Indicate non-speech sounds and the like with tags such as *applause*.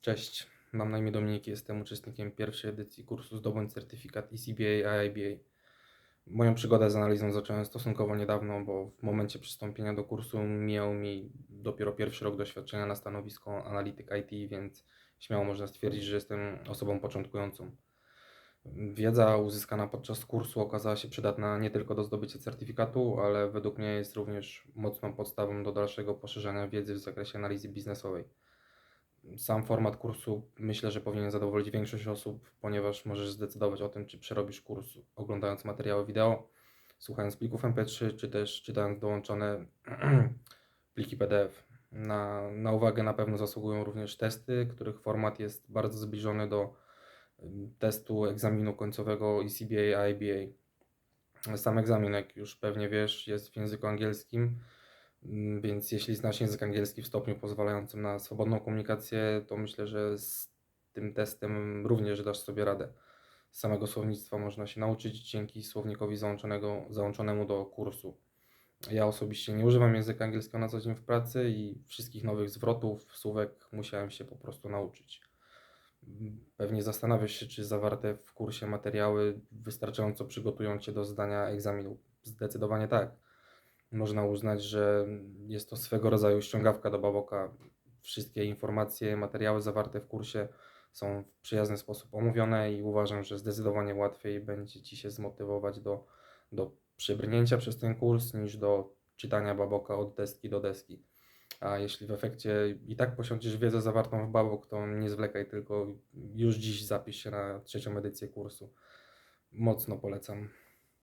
Cześć, mam na imię Dominik, jestem uczestnikiem pierwszej edycji kursu Zdobądź certyfikat ECBA IIBA. Moją przygodę z analizą zacząłem stosunkowo niedawno, bo w momencie przystąpienia do kursu mijał mi dopiero pierwszy rok doświadczenia na stanowisko analityk IT, więc śmiało można stwierdzić, że jestem osobą początkującą. Wiedza uzyskana podczas kursu okazała się przydatna nie tylko do zdobycia certyfikatu, ale według mnie jest również mocną podstawą do dalszego poszerzania wiedzy w zakresie analizy biznesowej. Sam format kursu myślę, że powinien zadowolić większość osób, ponieważ możesz zdecydować o tym, czy przerobisz kurs oglądając materiały wideo, słuchając plików MP3, czy też czytając dołączone *clears throat* pliki PDF. Na, na uwagę na pewno zasługują również testy, których format jest bardzo zbliżony do testu egzaminu końcowego ECBA IBA. Sam egzamin, jak już pewnie wiesz, jest w języku angielskim. Mm, Więc jeśli znasz język angielski w stopniu pozwalającym na swobodną komunikację, to myślę, że z tym testem również dasz sobie radę. Samego słownictwa można się nauczyć dzięki słownikowi załączonego, załączonemu do kursu. Ja osobiście nie używam języka angielskiego na co dzień w pracy i wszystkich nowych zwrotów, słówek musiałem się po prostu nauczyć. Pewnie zastanawiasz się, czy zawarte w kursie materiały wystarczająco przygotują Cię do zdania egzaminu. Zdecydowanie tak można uznać, że jest to swego rodzaju ściągawka do Baboka. Wszystkie informacje, materiały zawarte w kursie są w przyjazny sposób omówione i uważam, że zdecydowanie łatwiej będzie Ci się zmotywować do, do przebrnięcia przez ten kurs niż do czytania Baboka od deski do deski. A jeśli w efekcie i tak posiądziesz wiedzę zawartą w Babok, to nie zwlekaj, tylko już dziś zapisz się na trzecią edycję kursu. Mocno polecam.